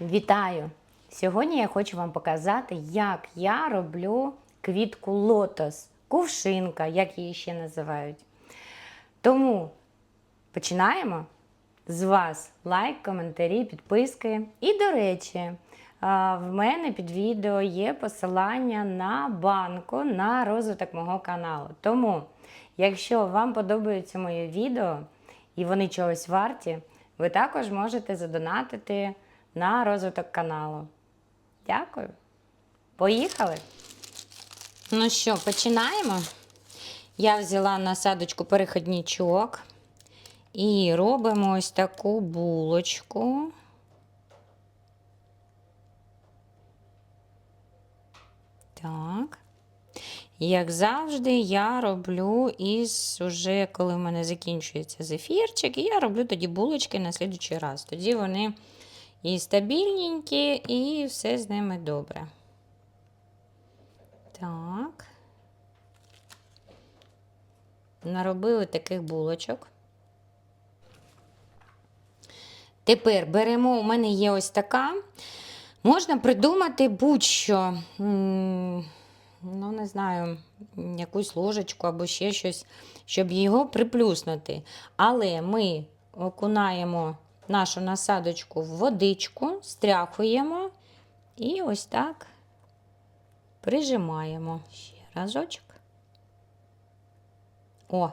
Вітаю! Сьогодні я хочу вам показати, як я роблю квітку лотос, кувшинка, як її ще називають. Тому починаємо. З вас лайк, коментарі, підписки. І, до речі, в мене під відео є посилання на банку на розвиток мого каналу. Тому, якщо вам подобаються мої відео і вони чогось варті, ви також можете задонатити на розвиток каналу. Дякую. Поїхали! Ну що, починаємо. Я взяла насадочку переходничок. І робимо ось таку булочку. Так. Як завжди, я роблю із уже, коли в мене закінчується зефірчик, і я роблю тоді булочки на слідучий раз. Тоді вони і стабільненькі, і все з ними добре. Так. Наробили таких булочок. Тепер беремо, у мене є ось така. Можна придумати будь-що. Ну, не знаю, якусь ложечку або ще щось, щоб його приплюснути. Але ми окунаємо нашу насадочку в водичку, стряхуємо і ось так прижимаємо. Ще разочок. О.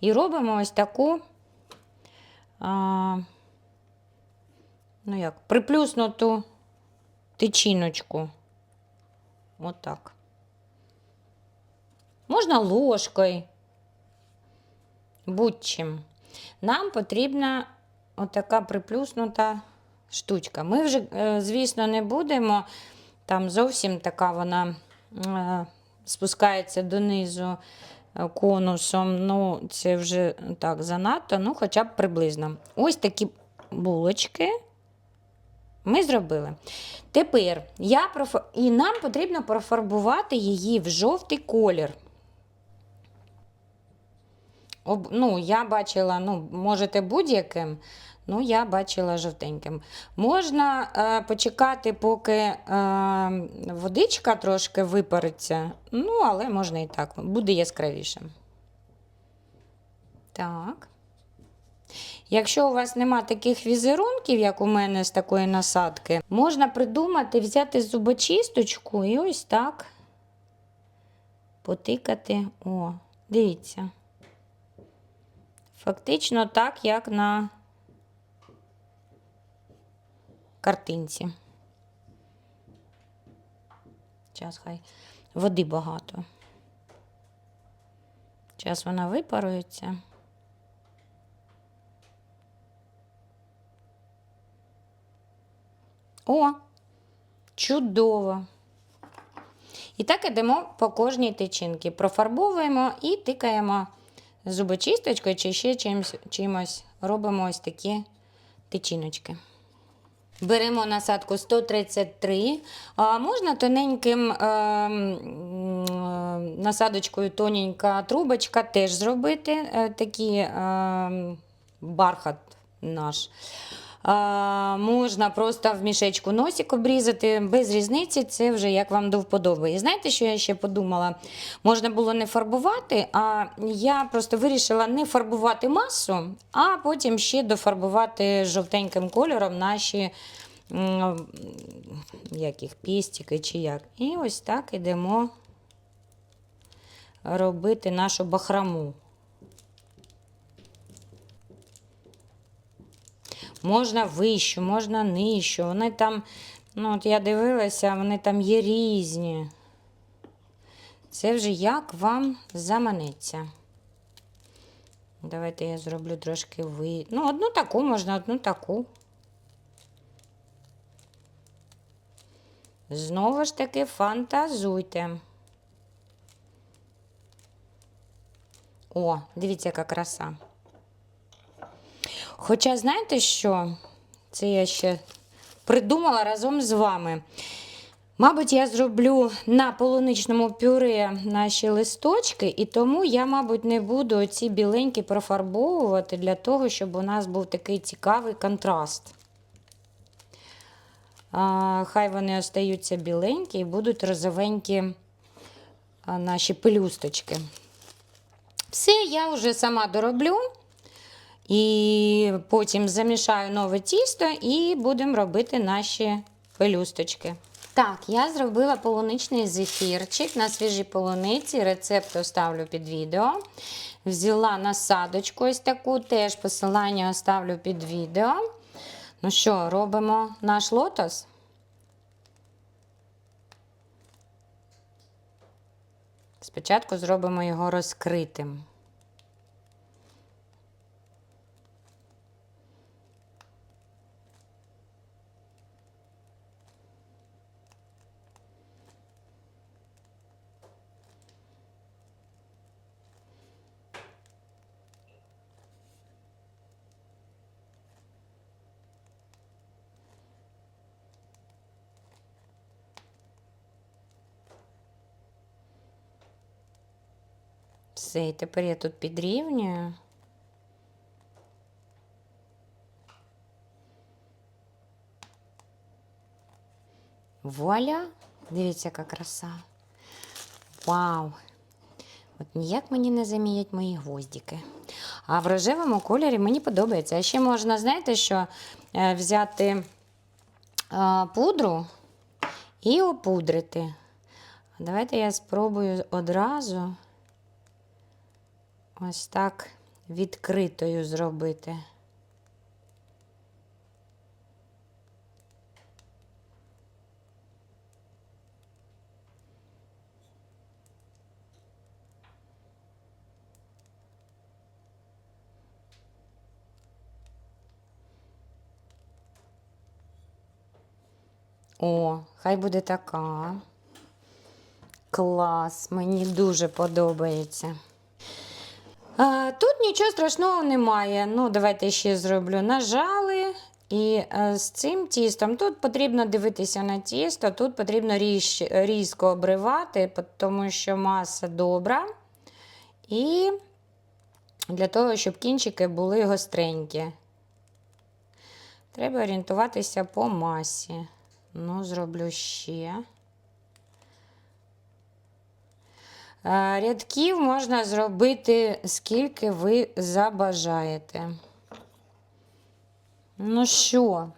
І робимо ось таку. А, ну як, приплюснуту тичіночку. Отак. Можна ложкою, будь-чим. Нам потрібна отака приплюснута штучка. Ми вже, е, звісно, не будемо. Там зовсім така вона е, спускається донизу е, конусом. Ну, це вже так занадто, ну, хоча б приблизно. Ось такі булочки ми зробили. Тепер я проф... і нам потрібно профарбувати її в жовтий колір. Ну, я бачила, ну, можете будь-яким, ну, я бачила жовтеньким. Можна е, почекати, поки е, водичка трошки випариться, ну, але можна і так, буде яскравіше. Так. Якщо у вас нема таких візерунків, як у мене з такої насадки, можна придумати, взяти зубочисточку і ось так потикати. О, дивіться. Фактично так, як на картинці. Зараз хай води багато. Зараз вона випарується. О, чудово! І так ідемо по кожній тичинці. Профарбовуємо і тикаємо зубочисточкою чи ще чимось, чимось. Робимо ось такі тичиночки. Беремо насадку 133. А можна тоненьким е, е, насадочкою тоненька трубочка теж зробити. Е, такий е, бархат наш. Можна просто в мішечку носик обрізати, без різниці, це вже як вам до вподоби. І знаєте, що я ще подумала? Можна було не фарбувати, а я просто вирішила не фарбувати масу, а потім ще дофарбувати жовтеньким кольором наші як їх, чи як. І ось так ідемо робити нашу бахраму. Можна вищу, можна нижчу. Вони там, ну от я дивилася, вони там є різні. Це вже як вам заманеться. Давайте я зроблю трошки ви. Ну, одну таку можна, одну таку. Знову ж таки, фантазуйте. О, дивіться, яка краса. Хоча, знаєте що? Це я ще придумала разом з вами. Мабуть, я зроблю на полуничному пюре наші листочки, і тому я, мабуть, не буду ці біленькі профарбовувати для того, щоб у нас був такий цікавий контраст. а, хай вони остаються біленькі і будуть розовенькі наші пелюсточки. Все, я вже сама дороблю. І потім замішаю нове тісто і будемо робити наші пелюсточки. Так, я зробила полуничний зефірчик на свіжій полуниці. Рецепт оставлю під відео. Взяла насадочку ось таку, теж посилання оставлю під відео. Ну що, робимо наш лотос? Спочатку зробимо його розкритим. Все, і тепер я тут підрівнюю. Вуаля! Дивіться, яка краса. Вау! От ніяк мені не заміють мої гвоздики. А в рожевому кольорі мені подобається. А ще можна, знаєте, що е, взяти е, пудру і опудрити. Давайте я спробую одразу ось так відкритою зробити. О, хай буде така. Клас, мені дуже подобається. Тут нічого страшного немає. Ну, давайте ще зроблю. Нажали. І е, з цим тістом тут потрібно дивитися на тісто, тут потрібно ріж, різко обривати, тому що маса добра. І для того, щоб кінчики були гостренькі. Треба орієнтуватися по масі. Ну, зроблю ще. Е, Рядків можна зробити скільки ви забажаєте. Ну що,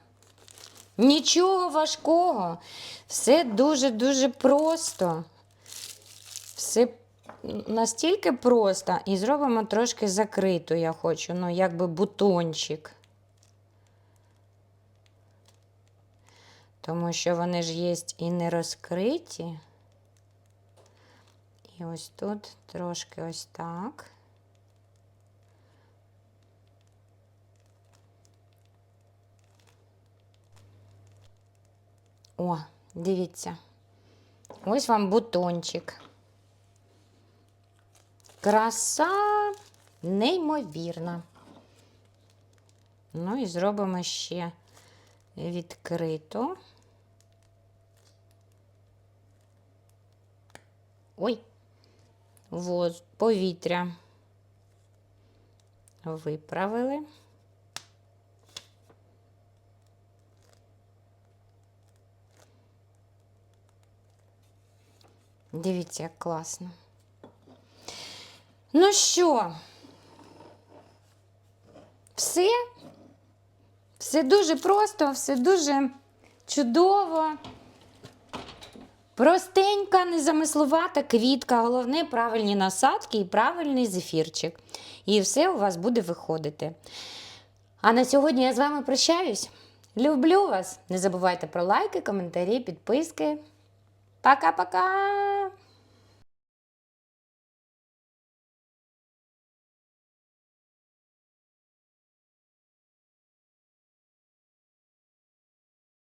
нічого важкого, все дуже-дуже просто. Все настільки просто. І зробимо трошки закриту, я хочу, ну, якби бутончик. Тому що вони ж є і не розкриті. І ось тут трошки ось так. О, дивіться. Ось вам бутончик. Краса неймовірна. Ну і зробимо ще відкрито. Ой, воз, повітря виправили. Дивіться, як класно. Ну що, все? Все дуже просто, все дуже чудово. Простенька, незамисловата квітка, головне правильні насадки і правильний зефірчик. І все у вас буде виходити. А на сьогодні я з вами прощаюсь. Люблю вас. Не забувайте про лайки, коментарі, підписки. Пока-пока!